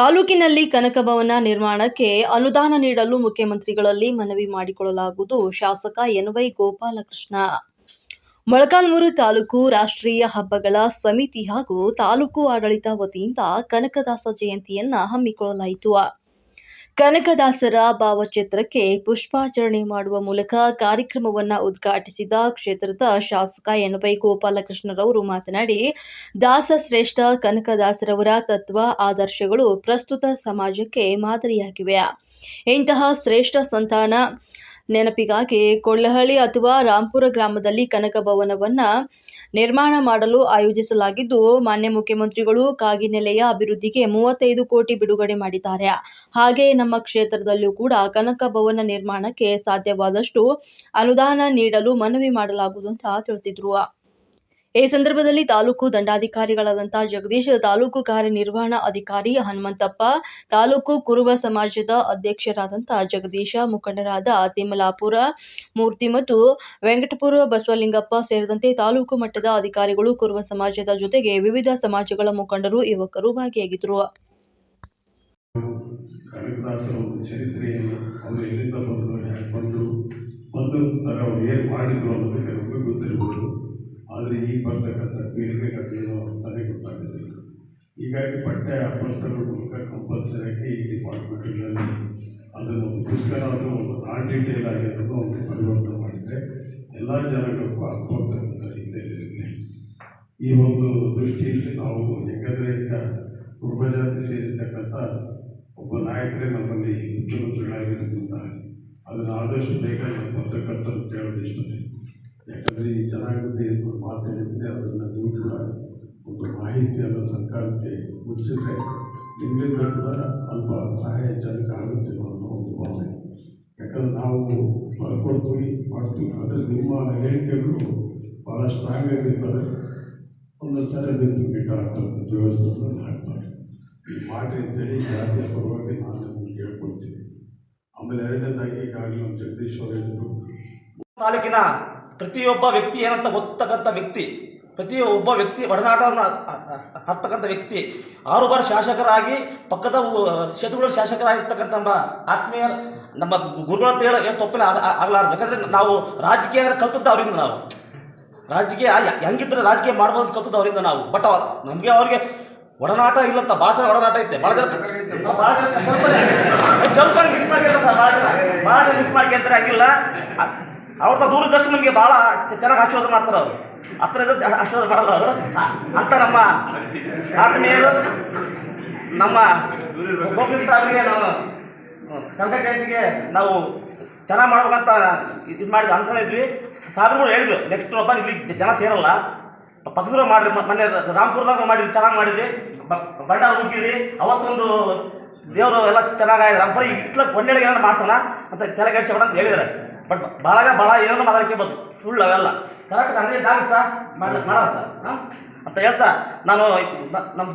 ತಾಲೂಕಿನಲ್ಲಿ ಕನಕ ಭವನ ನಿರ್ಮಾಣಕ್ಕೆ ಅನುದಾನ ನೀಡಲು ಮುಖ್ಯಮಂತ್ರಿಗಳಲ್ಲಿ ಮನವಿ ಮಾಡಿಕೊಳ್ಳಲಾಗುವುದು. ಶಾಸಕ ಎನ್ವೈ ಗೋಪಾಲಕೃಷ್ಣ. ಮೊಳಕಾಲ್ಮೂರು ತಾಲೂಕು ರಾಷ್ಟ್ರೀಯ ಹಬ್ಬಗಳ ಸಮಿತಿ ಹಾಗೂ ತಾಲೂಕು ಆಡಳಿತ ವತಿಯಿಂದ ಕನಕದಾಸ ಜಯಂತಿಯನ್ನ ಹಮ್ಮಿಕೊಳ್ಳಲಾಯಿತು. ಕನಕದಾಸರ ಭಾವಚಿತ್ರಕ್ಕೆ ಪುಷ್ಪಾಚರಣೆ ಮಾಡುವ ಮೂಲಕ ಕಾರ್ಯಕ್ರಮವನ್ನು ಉದ್ಘಾಟಿಸಿದ ಕ್ಷೇತ್ರದ ಶಾಸಕ ಎನ್ವೈ ಗೋಪಾಲಕೃಷ್ಣರವರು ಮಾತನಾಡಿ, ದಾಸ ಶ್ರೇಷ್ಠ ಕನಕದಾಸರವರ ತತ್ವ, ಆದರ್ಶಗಳು ಪ್ರಸ್ತುತ ಸಮಾಜಕ್ಕೆ ಮಾದರಿಯಾಗಿವೆ. ಇಂತಹ ಶ್ರೇಷ್ಠ ಸಂತಾನ ನೆನಪಿಗಾಗಿ ಕೊಳ್ಳಹಳ್ಳಿ ಅಥವಾ ರಾಂಪುರ ಗ್ರಾಮದಲ್ಲಿ ಕನಕ ಭವನವನ್ನ ನಿರ್ಮಾಣ ಮಾಡಲು ಆಯೋಜಿಸಲಾಗಿದ್ದು, ಮಾನ್ಯ ಮುಖ್ಯಮಂತ್ರಿಗಳು ಕಾಗಿನೆಲೆಯ ಅಭಿವೃದ್ಧಿಗೆ ಮೂವತ್ತೈದು ಕೋಟಿ ಬಿಡುಗಡೆ ಮಾಡಿದ್ದಾರೆ. ಹಾಗೆ ನಮ್ಮ ಕ್ಷೇತ್ರದಲ್ಲೂ ಕೂಡ ಕನಕ ಭವನ ನಿರ್ಮಾಣಕ್ಕೆ ಸಾಧ್ಯವಾದಷ್ಟು ಅನುದಾನ ನೀಡಲು ಮನವಿ ಮಾಡಲಾಗುವುದು ಅಂತ ತಿಳಿಸಿದ್ರು. ಈ ಸಂದರ್ಭದಲ್ಲಿ ತಾಲೂಕು ದಂಡಾಧಿಕಾರಿಗಳಾದಂತಹ ಜಗದೀಶ್, ತಾಲೂಕು ಕಾರ್ಯನಿರ್ವಹಣಾ ಅಧಿಕಾರಿ ಹನುಮಂತಪ್ಪ, ತಾಲೂಕು ಕುರುಬ ಸಮಾಜದ ಅಧ್ಯಕ್ಷರಾದಂತಹ ಜಗದೀಶ, ಮುಖಂಡರಾದ ತಿಮ್ಮಲಾಪುರ ಮೂರ್ತಿ ಮತ್ತು ವೆಂಕಟಪುರ ಬಸವಲಿಂಗಪ್ಪ ಸೇರಿದಂತೆ ತಾಲೂಕು ಮಟ್ಟದ ಅಧಿಕಾರಿಗಳು ಕುರುಬ ಸಮಾಜದ ಜೊತೆಗೆ ವಿವಿಧ ಸಮಾಜಗಳ ಮುಖಂಡರು, ಯುವಕರು ಭಾಗಿಯಾಗಿದ್ದರು. ಹೀಗಾಗಿ ಪಠ್ಯ ಪುಸ್ತಕಗಳ ಮೂಲಕ ಕಂಪಲ್ಸರಿಯಾಗಿ ಈ ಡಿಪಾರ್ಟ್ಮೆಂಟ್ಗಳಲ್ಲಿ ಅದನ್ನು ಒಂದು ಪುಸ್ತಕ ಒಂದು ನಾನ್ ಡೀಟೇಲ್ ಆಗಿ ಅದನ್ನು ಒಂದು ಪರಿವರ್ತನೆ ಮಾಡಿದರೆ ಎಲ್ಲ ಜನಗಳಿಗೂ ಅರ್ಥವಾಗ್ತಕ್ಕಂಥ ರೀತಿಯಲ್ಲಿರುತ್ತೆ ಈ ಒಂದು ದೃಷ್ಟಿಯಲ್ಲಿ ನಾವು ಯಾಕಂದರೆ ಈಗ ಕುರುಬ ಜಾತಿ ಸೇರಿರ್ತಕ್ಕಂಥ ಒಬ್ಬ ನಾಯಕರೇ ನಮ್ಮಲ್ಲಿ ಮುಖ್ಯಮಂತ್ರಿಗಳಾಗಿರೋದ್ರಿಂದ ಅದನ್ನು ಆದಷ್ಟು ಬೇಗ ನಮ್ಮ ಪತ್ರಕರ್ತರು ಯಾಕಂದರೆ ಈ ಜನಾಂಗದ ಮಾತಾಡಿದರೆ ಅದನ್ನು ನೀವು ಕೂಡ ಒಂದು ಮಾಹಿತಿಯನ್ನು ಸರ್ಕಾರಕ್ಕೆ ಮುಟ್ಟಿಸಿದ್ರೆ ನಿಮ್ಮಿಂದ ಕೂಡ ಅಲ್ಪ ಸಹಾಯ ಜನಕ್ಕೆ ಆಗುತ್ತೆ ಅನ್ನೋ ಒಂದು ಭಾವನೆ. ಯಾಕಂದ್ರೆ ನಾವು ಬರ್ಕೊಡ್ತೀವಿ ಮಾಡ್ತೀವಿ. ಆದರೆ ನಿಮ್ಮ ಹೇಳಿಕೆಗಳು ಭಾಳ ಸ್ಟ್ರಾಂಗ್ ಆಗಿರ್ತವೆ ಒಂದೊಂದು ಸರಿ ಅದನ್ನು ಬಿಟ್ಟು ಆಗ್ತದೆ ದೇವಸ್ಥಾನದಲ್ಲಿ ಹಾಕ್ತಾರೆ. ಈ ಮಾಡಿ ಅಂತೇಳಿ ಜಾತಿಯ ಪರವಾಗಿ ನಾನು ನಿಮ್ಗೆ ಕೇಳ್ಕೊಳ್ತೀನಿ ಆಮೇಲೆ ಎರಡನೇದಾಗಿ ಈಗಾಗಲೇ ನಮ್ಮ ಜಗದೀಶ್ ಅವರು ಹೇಳಿದ್ರು, ತಾಲೂಕಿನ ಪ್ರತಿಯೊಬ್ಬ ವ್ಯಕ್ತಿ ಏನಂತ ಗೊತ್ತಕ್ಕಂಥ ವ್ಯಕ್ತಿ ಪ್ರತಿಯೊಬ್ಬ ವ್ಯಕ್ತಿ ಒಡನಾಟವನ್ನು ಹತ್ತಕ್ಕಂಥ ವ್ಯಕ್ತಿ ಆರು ಬಾರಿ ಶಾಸಕರಾಗಿ ಪಕ್ಕದ ಕ್ಷೇತ್ರಗಳ ಶಾಸಕರಾಗಿರ್ತಕ್ಕಂಥ ನಮ್ಮ ಆತ್ಮೀಯ ನಮ್ಮ ಗುರುಗಳು ಅಂತ ಹೇಳಿ ತಪ್ಪಿನ ಆಗಲಾರ್ದು. ಯಾಕಂದರೆ ನಾವು ರಾಜಕೀಯ ಕಲ್ತದ್ದು ಅವರಿಂದ ನಾವು. ರಾಜಕೀಯ ಹೆಂಗಿದ್ರೆ ರಾಜಕೀಯ ಮಾಡ್ಬೋದು ಕಲ್ತದ್ದು ಅವರಿಂದ ನಾವು. ಬಟ್ ನಮಗೆ ಅವ್ರಿಗೆ ಒಡನಾಟ ಇಲ್ಲಂತ ಭಾಳ ಜನ ಒಡನಾಟ ಐತೆ. ಭಾಳ ಜನ ಮಿಸ್ ಮಾಡ್ಕೊಂಡ್ರೆ ಸರ್ ಭಾಳ ಜನ ಮಿಸ್ ಅವ್ರದ್ದು ದೂರದರ್ಶನ ನಮಗೆ ಭಾಳ ಚೆನ್ನಾಗಿ ಆಶೀರ್ವಾದ ಮಾಡ್ತಾರೆ ಅವರು. ಹತ್ರ ಆಶೀರ್ವಾದ ಮಾಡಲ್ಲ ಅವರು. ಅಂತ ನಮ್ಮ ಆತ್ಮೀಯರು ನಮ್ಮ ಗೋವಿಂದ ಸಾಹೇಬ್ರಿಗೆ ನಾವು ಕನಕ ಜಯಂತಿಗೆ ನಾವು ಚೆನ್ನಾಗಿ ಮಾಡ್ಬೇಕಂತ ಇದು ಮಾಡಿ ಅಂತ ಇದ್ವಿ. ಸಾರ್ಗಳು ಹೇಳಿದ್ರು ನೆಕ್ಸ್ಟ್ ಒಬ್ಬ ಇಲ್ಲಿ ಜನ ಸೇರಲ್ಲ. ಪಕ್ಕದೂರ ಮಾಡಿ ಮೊನ್ನೆ ರಾಮ್ಪುರದಾಗ ಮಾಡಿದ್ವಿ, ಚೆನ್ನಾಗಿ ಮಾಡಿದ್ರಿ ಬಂಡ ಹುಡುಕಿದ್ರಿ ಅವತ್ತೊಂದು ದೇವರು ಎಲ್ಲ ಚೆನ್ನಾಗಿ ರಾಮ್ಪುರ ಇಟ್ಲ ಒಂದೇಳಿಗೆ ಏನಾರು ಮಾಡ್ಸೋಣ ಅಂತ ತಲೆ ಕೆಡಿಸ್ಬೇಡ ಅಂತ ಹೇಳಿದ್ದಾರೆ ಬಟ್ ಭಾಳ ಭಾಳ ಏನೋ ಮಾತಾಡಕ್ಕೆ ಬಂತು ಸುಳ್ಳು ಅವೆಲ್ಲ. ಕರೆಕ್ಟ್ ಅಂದ್ರೆ ಇದ್ದಾಗ ಸರ್. ಮಾಡ ಸರ್. ಅಂತ ಹೇಳ್ತಾ ನಾನು ನಮ್ಮ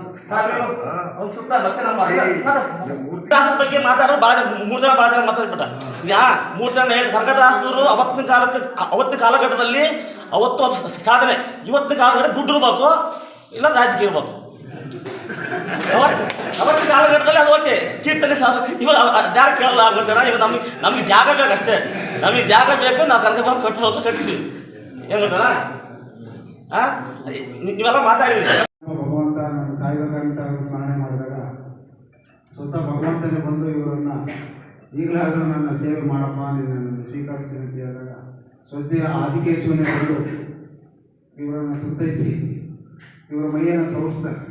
ಒಂದು ಸುತ್ತ ಮತ್ತೆ ನಮ್ಮ ಬಗ್ಗೆ ಮಾತಾಡೋದು ಭಾಳ ಜನ ಮೂರು ಜನ ಭಾಳ ಜನ ಮಾತಾಡ್ಬಿಟ್ಟ. ಯಾ ಮೂರು ಜನ ಹೇಳಿ ಕನಕದಾಸರು ಅವತ್ತಿನ ಕಾಲಕ್ಕೆ ಅವತ್ತಿನ ಕಾಲಘಟ್ಟದಲ್ಲಿ ಅವತ್ತು ಸಾಧನೆ. ಇವತ್ತಿನ ಕಾಲಘಟ್ಟ ದುಡ್ಡು ಇರ್ಬೇಕು ಇಲ್ಲ ರಾಜಕೀಯ ಇರ್ಬೇಕು. ಅವತ್ತು ಅವತ್ತಿನ ಕಾಲಘಟ್ಟದಲ್ಲಿ ಅದು ಓಕೆ. ಕೀರ್ತನೆ ಸಾಧನೆ. ಇವಾಗ ಯಾರು ಕೇಳಲ್ಲ ಆಗೋ ಜನ ಇವಾಗ ನಮಗೆ ನಮ್ಗೆ ಜಾಗ ಬೇಕಷ್ಟೇ. ಅಷ್ಟೇ ನಮಗೆ ಜಾಗ ಬೇಕು, ನಾವು ಬಂದು ಹೋಗಿ, ಕಟ್ತೀವಿ. ಏನು ಗೊತ್ತಲ್ಲ? ಹಾಂ ನೀವೆಲ್ಲ ಮಾತಾಡಿದ್ರಿ. ಭಗವಂತ ಸಾಯಿಬೇಕಾದಂತ ಸ್ಮರಣೆ ಮಾಡಿದಾಗ, ಸ್ವತಃ ಭಗವಂತನೇ ಬಂದು ಇವರನ್ನ ಈಗಲಾದರೂ ನನ್ನ ಸೇವೆ ಮಾಡಪ್ಪ ನೀನು ಸ್ವೀಕರಿಸ್ತೀನಿ ಅಂತ ಹೇಳಿದಾಗ ಸ್ವತಃ ಆದಿಕೇಶವನೇ ಬಂದು ಇವರನ್ನು ಸುತ್ತೈಸಿ, ಇವರ ಮೈಯನ್ನು ಸವರಿಸ್ತಾರೆ.